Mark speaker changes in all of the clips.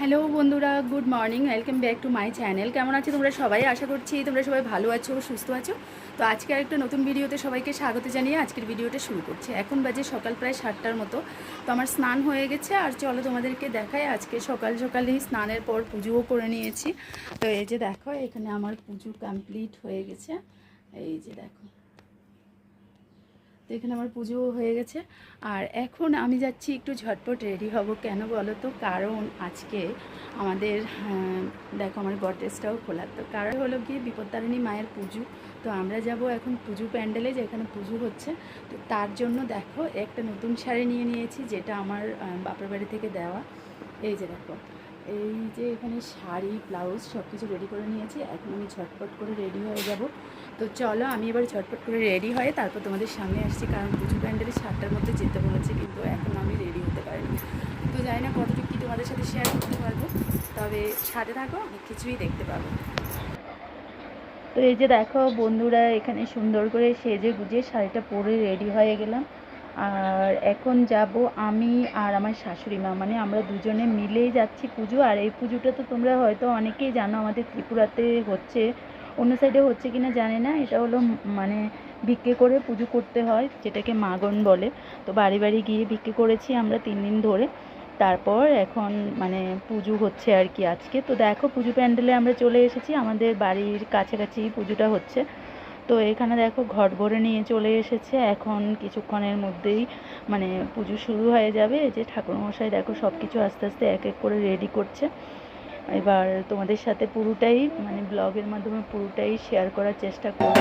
Speaker 1: Hello বন্ধুরা, good morning, welcome back to my channel. কেমন আছো তোমরা সবাই? আশা করছি তোমরা সবাই ভালো আছো, সুস্থ আছো। তো আজকে আরেকটা নতুন ভিডিওতে সবাইকে স্বাগত জানিয়ে আজকের ভিডিওটা শুরু করছি। এখন বাজে সকাল প্রায় সাতটার মতো। তো আমার স্নান হয়ে গেছে, আর চলো তোমাদেরকে দেখাই, আজকে সকাল সকালেই স্নানের পর পুজোও করে নিয়েছি। তো এই যে দেখো, এখানে আমার পুজো কমপ্লিট হয়ে গেছে। এই যে দেখো। তো এখানে আমার পুজো হয়ে গেছে। আর এখন আমি যাচ্ছি একটু ঝটপট রেডি হব। কেন বলো তো? কারণ আজকে আমাদের দেখো আমার গডরেজটাও খোলা। তো কারণ হলো গিয়ে বিপত্তারিণী মায়ের পুজো। তো আমরা যাব এখন পুজো প্যান্ডেলে যেখানে পুজো হচ্ছে। তো তার জন্য দেখো একটা নতুন শাড়ি নিয়ে নিয়েছি যেটা আমার বাপের বাড়ি থেকে দেওয়া। এই যে দেখো। এই যে এখানে শাড়ি, ব্লাউজ সব কিছু রেডি করে নিয়েছি। এখন আমি ঝটপট করে রেডি হয়ে যাব। তো চলো, আমি এবার ঝটপট করে রেডি হয়ে তারপর তোমাদের সামনে আসছি, কারণ পুজো প্যান্ডেলে সাতটার মধ্যে যেতে বলেছে, কিন্তু এখন আমি রেডি হতে পারিনি। তো জানি না কতটুকু কী তোমাদের সাথে শেয়ার করতে পারব, তবে সাথে থাকো অনেক কিছুই দেখতে পাবো তো এই যে দেখো বন্ধুরা, এখানে সুন্দর করে সেজে গুজে শাড়িটা পরে রেডি হয়ে গেলাম। আর এখন যাব আমি আর আমার শাশুড়ি মা। মানে আমরা দুজনে মিলেই যাচ্ছি পুজো। আর এই পুজোটা তো তোমরা হয়তো অনেকেই জানো, আমাদের ত্রিপুরাতে হচ্ছে। অন্য সাইডে হচ্ছে কিনা জানি না। এটা হলো মানে ভিক্ষে করে পুজো করতে হয়, যেটাকে মাগন বলে। তো বাড়ি বাড়ি গিয়ে ভিক্ষে করেছি আমরা তিন দিন ধরে। তারপর এখন মানে পুজো হচ্ছে আর কি আজকে। তো দেখো পুজো প্যান্ডেলে আমরা চলে এসেছি। আমাদের বাড়ির কাছাকাছি পুজোটা হচ্ছে। তো এখানে দেখো ঘট ভরে নিয়ে চলে এসেছে। এখন কিছুক্ষণের মধ্যেই মানে পুজো শুরু হয়ে যাবে। যে ঠাকুরমশাই দেখো সব কিছু আস্তে আস্তে এক এক করে রেডি করছে। এবার তোমাদের সাথে পুরোটাই মানে ব্লগের মাধ্যমে পুরোটাই শেয়ার করার চেষ্টা করব।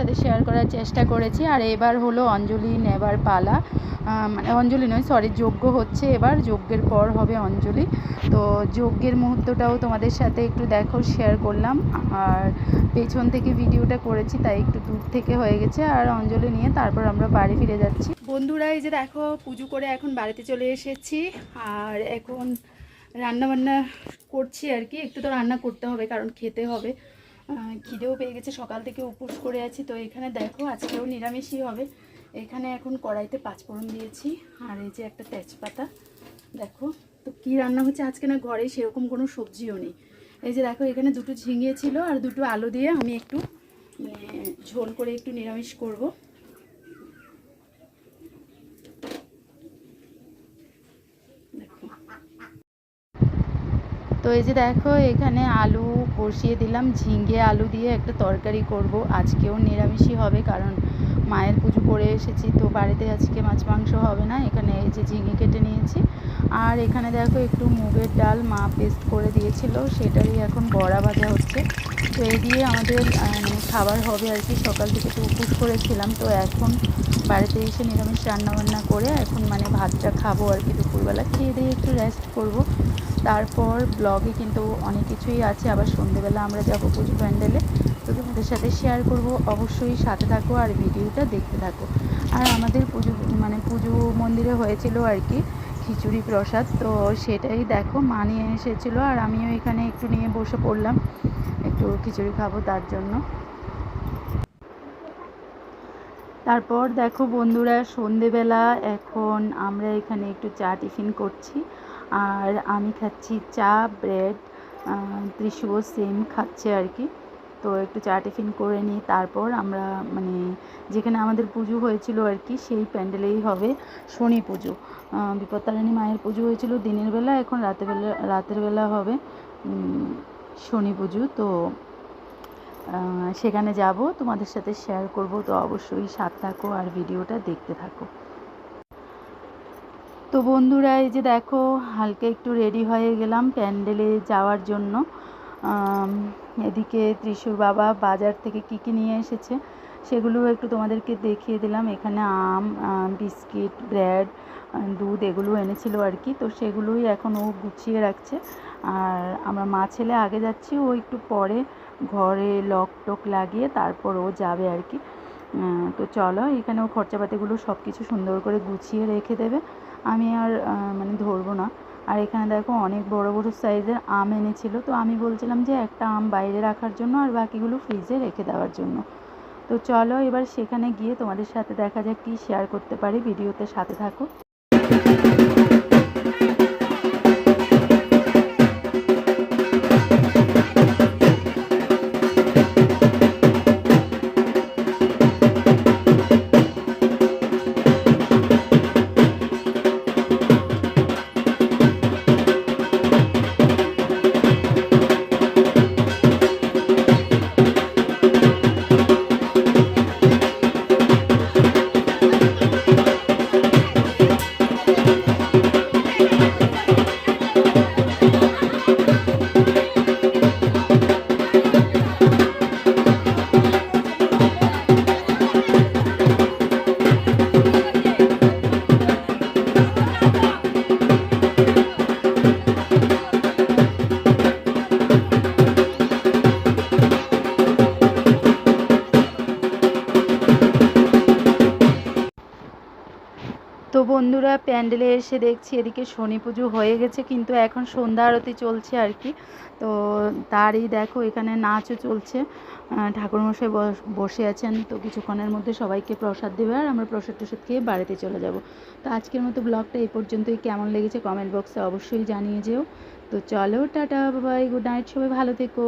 Speaker 1: সাথে শেয়ার করার চেষ্টা করেছি। আর এবার হলো অঞ্জলি নেবার পালা। মানে অঞ্জলি নয় সরি যজ্ঞ হচ্ছে এবার। যজ্ঞের পর হবে অঞ্জলি। তো যজ্ঞের মুহূর্তটাও তোমাদের সাথে একটু দেখো শেয়ার করলাম। আর পেছন থেকে ভিডিওটা করেছি, তাই একটু দূর থেকে হয়ে গেছে। আর অঞ্জলি নিয়ে তারপর আমরা বাড়ি ফিরে যাচ্ছি। বন্ধুরা, এই যে দেখো, পুজো করে এখন বাড়িতে চলে এসেছি। আর এখন রান্না বান্না করছি আর কি। একটু তো রান্না করতে হবে, কারণ খেতে হবে। খিদেও পেয়ে গেছে, সকাল থেকে উপোস করে আছি। তো এখানে দেখো, আজকেও নিরামিষই হবে। এখানে এখন কড়াইতে পাঁচফোড়ন দিয়েছি, আর এই যে একটা তেজপাতা। দেখো, তো কি রান্না হচ্ছে আজকে না ঘরে সেরকম কোনো সবজিও নেই। এই যে দেখো, এখানে দুটো ঝিঙে ছিল আর দুটো আলু দিয়ে আমি একটু মানে ঝোল করে একটু নিরামিষ করব। এই যে দেখো, এখানে আলু বসিয়ে দিলাম। ঝিঙ্গে আলু দিয়ে একটা তরকারি করব। আজকেও নিরামিষই হবে কারণ মায়ের পুজো করে এসেছি, তো বাড়িতে আজকে মাছ মাংস হবে না। এখানে এই যে ঝিঙে কেটে নিয়েছি। আর এখানে দেখো, একটু মুগের ডাল মা পেস্ট করে দিয়েছিল। সেটারই এখন বড়া ভাজা হচ্ছে। তো এই দিয়ে আমাদের মানে খাবার হবে আর কি। সকাল থেকে তো উপোস করেছিলাম। তো এখন বাড়িতে এসে নিরামিষ রান্নাবান্না করে এখন মানে ভাতটা খাব আর কি দুপুরবেলা। খেয়ে দিয়ে একটু রেস্ট করব। তারপর ব্লগে কিন্তু অনেক কিছুই আছে। আবার সন্ধেবেলা আমরা যাব পুজো প্যান্ডেলে। তো তোমাদের সাথে শেয়ার করব। অবশ্যই সাথে থাকো আর ভিডিওটা দেখতে থাকো। আর আমাদের পুজো মানে পুজো মন্দিরে হয়েছিল আর কি খিচুড়ি প্রসাদ। তো সেটাই দেখো, মা নিয়ে এসেছিল আর আমিও এখানে একটু নিয়ে বসে পড়লাম। একটু খিচুড়ি খাব তার জন্য। তারপর দেখো বন্ধুরা, সন্ধেবেলা এখন আমরা এখানে একটু চা টিফিন করছি। আর আমি খাচ্ছি চা, ব্রেড ত্রিশুও সেম খাচ্ছে আর কি। তো একটু চা টিফিন করে নিই, তারপর আমরা মানে যেখানে আমাদের পুজো হয়েছিল আর কি, সেই প্যান্ডেলেই হবে শনি পুজো। বিপত্তারিণী মায়ের পুজো হয়েছিল দিনের বেলা, এখন রাতের বেলা রাতের বেলা হবে শনি পুজো। তো সেখানে যাব, তোমাদের সাথে শেয়ার করব, তো অবশ্যই সাথ থাকো আর ভিডিওটা দেখতে থাকো। তো বন্ধুরা, এই যে দেখো, হালকা একটু রেডি হয়ে গেলাম প্যান্ডেলে যাওয়ার জন্য। এদিকে ত্রিশুর বাবা বাজার থেকে কী কী নিয়ে এসেছে সেগুলো একটু তোমাদেরকে দেখিয়ে দিলাম। এখানে আম বিস্কিট, ব্রেড, দুধ এগুলো এনেছিল আর কি। তো সেগুলোই এখন ও গুছিয়ে রাখছে। আর আমরা মা ছেলে আগে যাচ্ছি, ও একটু পরে ঘরে লক টক লাগিয়ে তারপর ও যাবে আর কি। তো চলো, এখানেও খরচাপাতিগুলো সব কিছু সুন্দর করে গুছিয়ে রেখে দেবে। আমি আর মানে ধরবো না। আর এখানে দেখো অনেক বড় বড় সাইজের আম এনেছিল। তো আমি বলছিলাম যে একটা আম বাইরে রাখার জন্য আর বাকিগুলো ফ্রিজে রেখে দেওয়ার জন্য। তো চলো, এবার সেখানে গিয়ে তোমাদের সাথে দেখা যাক কী শেয়ার করতে পারি। ভিডিওতে সাথে থাকো। বন্ধুরা প্যান্ডেলে এসে দেখছি এদিকে শনি পুজো হয়ে গেছে, কিন্তু এখন সন্ধ্যা আরতি চলছে আর কি। তো তারই দেখো এখানে নাচও চলছে। ঠাকুরমশাই বসে আছেন, তো কিছুক্ষণের মধ্যে সবাইকে প্রসাদ দেবে আর আমরা প্রসাদ টসাদ খেয়ে বাড়িতে চলে যাব। তো আজকের মতো ব্লগটা এই পর্যন্তই। কেমন লেগেছে কমেন্ট বক্সে অবশ্যই জানিয়ে যেও। তো চলো, টাটা বাবাই গুড নাইট, সবাই ভালো থেকো।